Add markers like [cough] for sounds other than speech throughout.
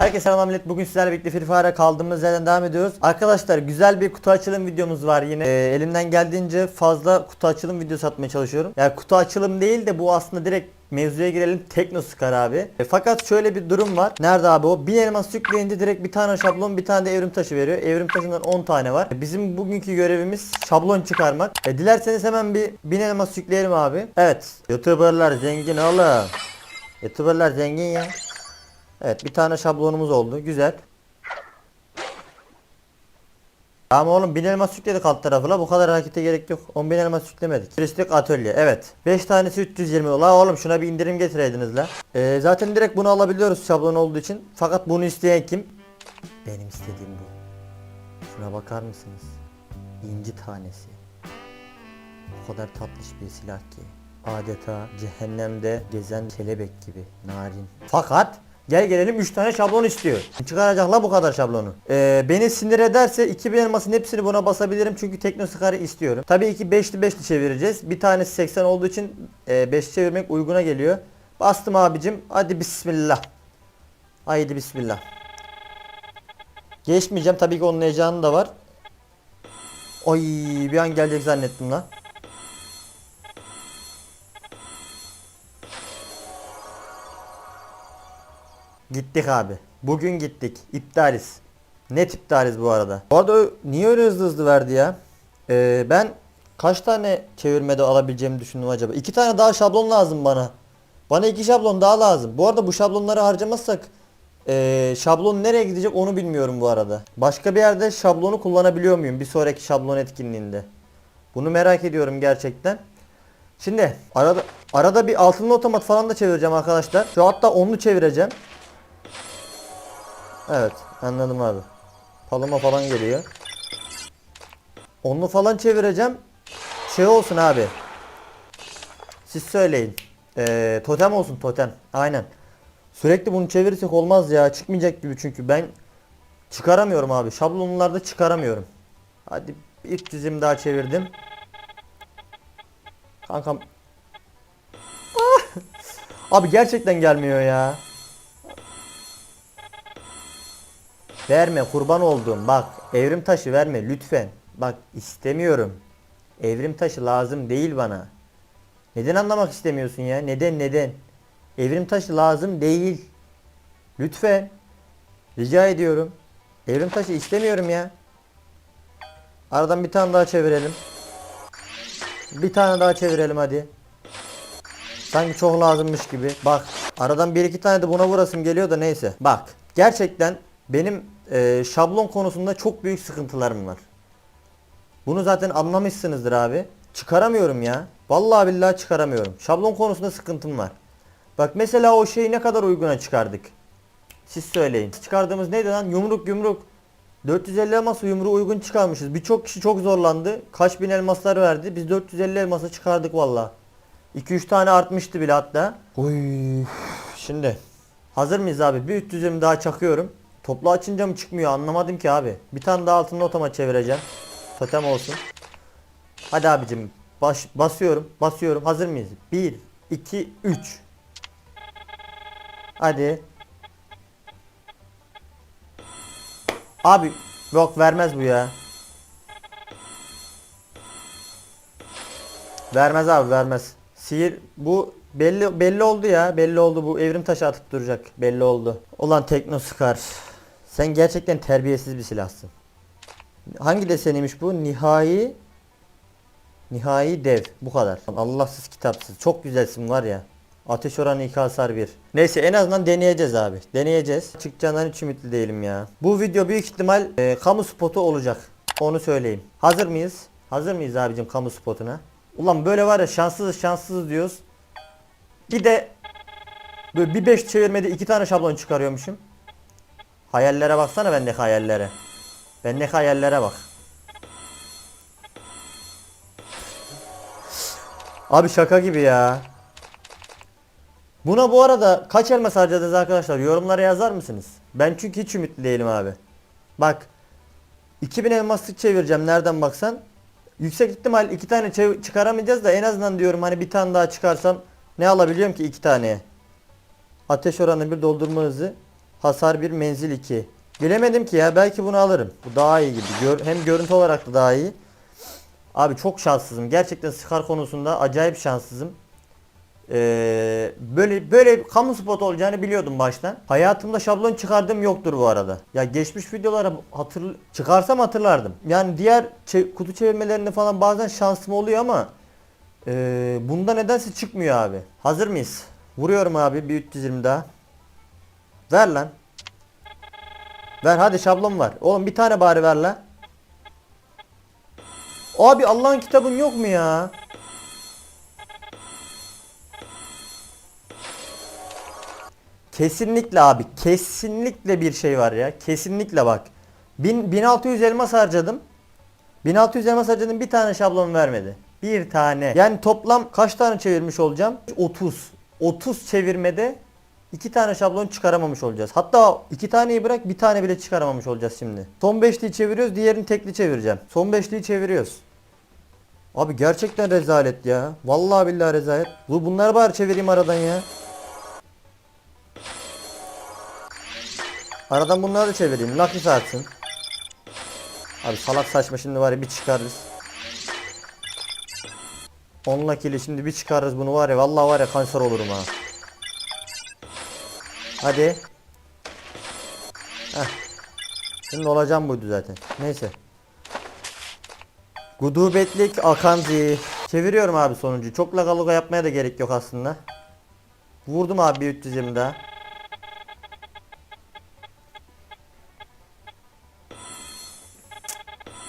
Herkese selam millet. Bugün sizlerle birlikte Free Fire'a kaldığımız yerden devam ediyoruz. Arkadaşlar güzel bir kutu açılım videomuz var yine. Ee, elimden geldiğince fazla kutu açılım videosu atmaya çalışıyorum. Yani kutu açılım değil de bu aslında direkt mevzuya girelim. Tekno Scar abi. E, fakat şöyle bir durum var. Nerede abi o? Bir elmas yükleyince direkt bir tane şablon bir tane de evrim taşı veriyor. Evrim taşından 10 tane var. E, Bizim bugünkü görevimiz şablon çıkarmak. E, dilerseniz hemen bir bin elmas yükleyelim abi. Evet. Youtuberlar zengin oğlum. Youtuberlar zengin ya. Evet bir tane şablonumuz oldu. Güzel. Ama oğlum 1000 elmas yükledik alt tarafına bu kadar harekete gerek yok. 10.000 elmas yüklemedik. Turistik atölye evet. 5 tanesi 320 la oğlum şuna bir indirim getireydiniz la. Ee, zaten direkt bunu alabiliyoruz şablon olduğu için. Fakat bunu isteyen kim? Benim istediğim bu. Şuna bakar mısınız? İnci tanesi. O kadar tatlış bir silah ki. Adeta cehennemde gezen kelebek gibi narin. Fakat gel gelelim 3 tane şablon istiyor. Çıkaracak la bu kadar şablonu. Ee, beni sinir ederse 2000 elmasın hepsini buna basabilirim çünkü teknoskarı istiyorum. Tabii ki 5'li 5'li çevireceğiz. Bir tanesi 80 olduğu için 5 çevirmek uyguna geliyor. Bastım abicim. Hadi bismillah. Haydi bismillah. Geçmeyeceğim tabii ki onun heyecanı da var. Oy bir an gelecek zannettim la. Gittik abi. Bugün gittik. İptaliz. Net iptaliz bu arada. Bu arada niye öyle hızlı hızlı verdi ya? Ee, ben kaç tane çevirmede alabileceğimi düşündüm acaba? İki tane daha şablon lazım bana. Bana iki şablon daha lazım. Bu arada bu şablonları harcamazsak ee, şablon nereye gidecek onu bilmiyorum bu arada. Başka bir yerde şablonu kullanabiliyor muyum bir sonraki şablon etkinliğinde? Bunu merak ediyorum gerçekten. Şimdi arada arada bir altınlı otomat falan da çevireceğim arkadaşlar. Şu hatta onlu çevireceğim. Evet anladım abi. Paloma falan geliyor. Onlu falan çevireceğim. Şey olsun abi. Siz söyleyin. Ee, totem olsun totem. Aynen. Sürekli bunu çevirirsek olmaz ya. Çıkmayacak gibi çünkü ben çıkaramıyorum abi. Şablonlarda çıkaramıyorum. Hadi bir dizim daha çevirdim. Kankam. Ah! Abi gerçekten gelmiyor ya. Verme kurban olduğum bak evrim taşı verme lütfen. Bak istemiyorum. Evrim taşı lazım değil bana. Neden anlamak istemiyorsun ya? Neden neden? Evrim taşı lazım değil. Lütfen. Rica ediyorum. Evrim taşı istemiyorum ya. Aradan bir tane daha çevirelim. Bir tane daha çevirelim hadi. Sanki çok lazımmış gibi. Bak aradan bir iki tane de buna vurasım geliyor da neyse. Bak gerçekten benim e, şablon konusunda çok büyük sıkıntılarım var. Bunu zaten anlamışsınızdır abi. Çıkaramıyorum ya. Vallahi billahi çıkaramıyorum. Şablon konusunda sıkıntım var. Bak mesela o şeyi ne kadar uyguna çıkardık. Siz söyleyin. Çıkardığımız neydi lan? Yumruk yumruk. 450 elması yumruğu uygun çıkarmışız. Birçok kişi çok zorlandı. Kaç bin elmaslar verdi. Biz 450 elması çıkardık valla. 2-3 tane artmıştı bile hatta. Oy. Şimdi. Hazır mıyız abi? Bir 300'ümü daha çakıyorum. Toplu açınca mı çıkmıyor anlamadım ki abi. Bir tane daha altında otoma çevireceğim. Totem olsun. Hadi abicim. Baş, basıyorum. Basıyorum. Hazır mıyız? 1, 2, 3. Hadi. Abi yok vermez bu ya. Vermez abi vermez. Sihir bu belli belli oldu ya. Belli oldu bu evrim taşı atıp duracak. Belli oldu. Ulan Tekno Scar. Sen gerçekten terbiyesiz bir silahsın. Hangi deseniymiş bu? Nihai Nihai dev. Bu kadar. Allahsız kitapsız. Çok güzelsin var ya. Ateş oranı 2 hasar 1. Neyse en azından deneyeceğiz abi. Deneyeceğiz. Çıkacağından hiç ümitli değilim ya. Bu video büyük ihtimal e, kamu spotu olacak. Onu söyleyeyim. Hazır mıyız? Hazır mıyız abicim kamu spotuna? Ulan böyle var ya şanssız şanssız diyoruz. Bir de böyle bir 5 çevirmede iki tane şablon çıkarıyormuşum. Hayallere baksana bendeki hayallere. Bendeki hayallere bak. Abi şaka gibi ya. Buna bu arada kaç elmas harcadınız arkadaşlar? Yorumlara yazar mısınız? Ben çünkü hiç ümitli değilim abi. Bak 2000 elmaslık çevireceğim nereden baksan. Yüksek ihtimal iki tane çıkaramayacağız da en azından diyorum hani bir tane daha çıkarsam ne alabiliyorum ki iki taneye? Ateş oranı bir doldurma hızı. Hasar 1 menzil 2. Bilemedim ki ya belki bunu alırım. Bu daha iyi gibi. Gör- hem görüntü olarak da daha iyi. Abi çok şanssızım. Gerçekten Scar konusunda acayip şanssızım. Ee, böyle böyle kamu spotu olacağını biliyordum baştan. Hayatımda şablon çıkardığım yoktur bu arada. Ya geçmiş videolara hatır çıkarsam hatırlardım. Yani diğer kutu çevirmelerinde falan bazen şansım oluyor ama ee, bunda nedense çıkmıyor abi. Hazır mıyız? Vuruyorum abi bir 320 daha. Ver lan. Ver hadi şablon var. Oğlum bir tane bari ver lan. Abi Allah'ın kitabın yok mu ya? Kesinlikle abi. Kesinlikle bir şey var ya. Kesinlikle bak. Bin, 1600 elmas harcadım. 1600 elmas harcadım bir tane şablon vermedi. Bir tane. Yani toplam kaç tane çevirmiş olacağım? 30. 30 çevirmede iki tane şablon çıkaramamış olacağız. Hatta iki taneyi bırak bir tane bile çıkaramamış olacağız şimdi. Son beşliyi çeviriyoruz diğerini tekli çevireceğim. Son beşliyi çeviriyoruz. Abi gerçekten rezalet ya. Vallahi billahi rezalet. Bu bunları bari çevireyim aradan ya. Aradan bunları da çevireyim. Lucky satsın. Abi salak saçma şimdi var ya bir çıkarırız. 10 lucky'li şimdi bir çıkarırız bunu var ya vallahi var ya kanser olurum ha. Hadi. Heh. Şimdi olacağım buydu zaten. Neyse. Gudubetlik Akanzi. Çeviriyorum abi sonuncu. Çok lagaluga yapmaya da gerek yok aslında. Vurdum abi bir 320 daha.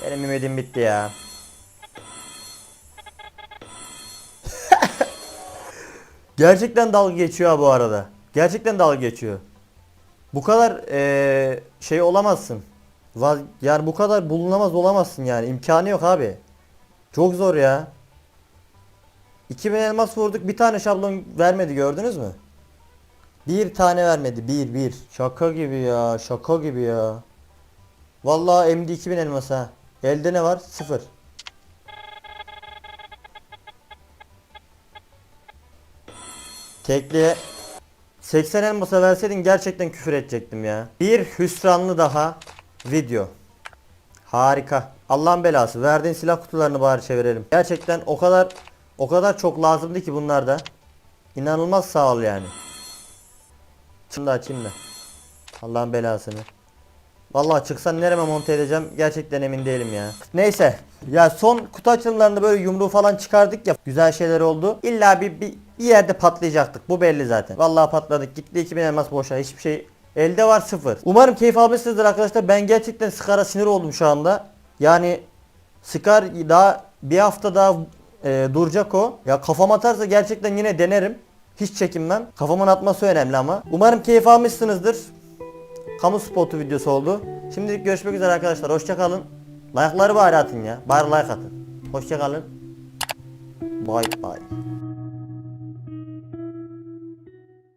Benim ümidim bitti ya. [laughs] Gerçekten dalga geçiyor bu arada. Gerçekten dalga geçiyor. Bu kadar eee, şey olamazsın. Vaz- yani bu kadar bulunamaz olamazsın yani. İmkanı yok abi. Çok zor ya. 2000 elmas vurduk bir tane şablon vermedi gördünüz mü? Bir tane vermedi bir bir. Şaka gibi ya şaka gibi ya. Vallahi MD 2000 elmas ha. Elde ne var? Sıfır. Tekliye 80 elmasa verseydin gerçekten küfür edecektim ya. Bir hüsranlı daha video. Harika. Allah'ın belası. Verdiğin silah kutularını bari çevirelim. Gerçekten o kadar o kadar çok lazımdı ki bunlar da. İnanılmaz sağ ol yani. Da açayım da. Allah'ın belasını. Vallahi çıksan nereme monte edeceğim gerçekten emin değilim ya. Neyse. Ya son kutu açılımlarında böyle yumruğu falan çıkardık ya. Güzel şeyler oldu. İlla bir, bir, bir yerde patlayacaktık. Bu belli zaten. Vallahi patladık. Gitti 2000 elmas boşa. Hiçbir şey elde var sıfır. Umarım keyif almışsınızdır arkadaşlar. Ben gerçekten Scar'a sinir oldum şu anda. Yani Scar daha bir hafta daha e, duracak o. Ya kafam atarsa gerçekten yine denerim. Hiç çekinmem. Kafamın atması önemli ama. Umarım keyif almışsınızdır. Kamu spotu videosu oldu. Şimdilik görüşmek üzere arkadaşlar. Hoşçakalın. Like'ları bari atın ya. Bari like atın. Hoşçakalın. Bye bye.